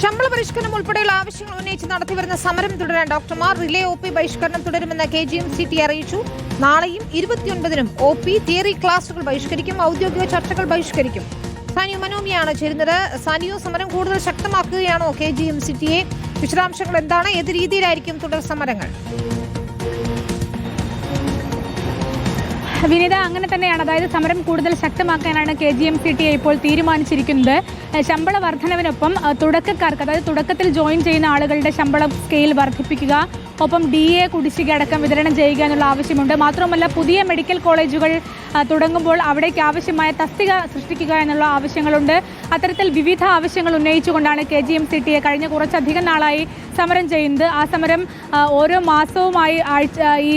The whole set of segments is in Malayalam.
ശമ്പള പരിഷ്കരണം ഉൾപ്പെടെയുള്ള ആവശ്യങ്ങൾ ഉന്നയിച്ച് നടത്തിവരുന്ന സമരം തുടരാൻ ഡോക്ടർമാർ റിലേ ഒ പി ബഹിഷ്കരണം തുടരുമെന്ന് K G M C T അറിയിച്ചു. നാളെയും ഇരുപത്തിയൊൻപതിനും ഒ പി തിയറി ക്ലാസുകൾ ബഹിഷ്കരിക്കും. ഔദ്യോഗിക ചർച്ചകൾ ബഹിഷ്കരിക്കും. സാനിയോ മനോമിയാണ് ചേരുന്നത്. സാനിയോ സമരം കൂടുതൽ ശക്തമാക്കുകയാണോ കെ ജി എം സി ടിയെ വിശദാംശങ്ങൾ എന്താണ്? ഏത് രീതിയിലായിരിക്കും തുടർ സമരങ്ങൾ? വിനിത അങ്ങനെ തന്നെയാണ്. അതായത് സമരം കൂടുതൽ ശക്തമാക്കാനാണ് K G M C T ഇപ്പോൾ തീരുമാനിച്ചിരിക്കുന്നത്. ശമ്പള വർധനവിനൊപ്പം തുടക്കക്കാർക്ക് അതായത് തുടക്കത്തിൽ ജോയിൻ ചെയ്യുന്ന ആളുകളുടെ ശമ്പളം സ്കെയിൽ വർദ്ധിപ്പിക്കുക ഒപ്പം ഡി എ കുടിശ്ശിക അടക്കം വിതരണം ചെയ്യുക എന്നുള്ള ആവശ്യമുണ്ട്. മാത്രമല്ല പുതിയ മെഡിക്കൽ കോളേജുകൾ തുടങ്ങുമ്പോൾ അവിടേക്ക് ആവശ്യമായ തസ്തിക സൃഷ്ടിക്കുക എന്നുള്ള ആവശ്യങ്ങളുണ്ട്. അത്തരത്തിൽ വിവിധ ആവശ്യങ്ങൾ ഉന്നയിച്ചുകൊണ്ടാണ് K G M C T A കഴിഞ്ഞ കുറച്ചധികം നാളായി സമരം ചെയ്യുന്നത്. ആ സമരം ഓരോ മാസവുമായി ആഴ്ച ഈ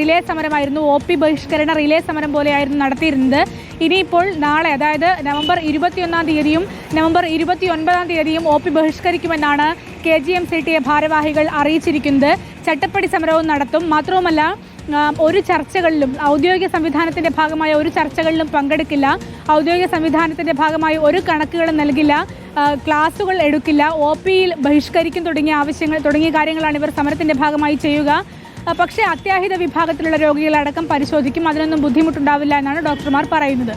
റിലേ സമരമായിരുന്നു. ഒ പി ബഹിഷ്കരണ റിലേ സമരം പോലെയായിരുന്നു നടത്തിയിരുന്നത്. ഇനിയിപ്പോൾ നാളെ അതായത് നവംബർ ഇരുപത്തിയൊന്നാം തീയതിയും നവംബർ ഇരുപത്തി ഒൻപതാം തീയതിയും O P ബഹിഷ്കരിക്കുമെന്നാണ് K G M C T A ഭാരവാഹികൾ അറിയിച്ചിരിക്കുന്നത്. ചട്ടപ്പടി സമരവും നടത്തും. മാത്രവുമല്ല ഒരു ചർച്ചകളിലും ഔദ്യോഗിക സംവിധാനത്തിന്റെ ഭാഗമായ ഒരു ചർച്ചകളിലും പങ്കെടുക്കില്ല. ഔദ്യോഗിക സംവിധാനത്തിന്റെ ഭാഗമായി ഒരു കണക്കുകളും നൽകില്ല. ക്ലാസുകൾ എടുക്കില്ല. ഒ പിയിൽ ബഹിഷ്കരിക്കും തുടങ്ങിയ ആവശ്യങ്ങൾ തുടങ്ങിയ കാര്യങ്ങളാണ് ഇവർ സമരത്തിന്റെ ഭാഗമായി ചെയ്യുക. പക്ഷേ അത്യാഹിത വിഭാഗത്തിലുള്ള രോഗികളടക്കം പരിശോധിക്കും. അതിനൊന്നും ബുദ്ധിമുട്ടുണ്ടാവില്ല എന്നാണ് ഡോക്ടർമാർ പറയുന്നത്.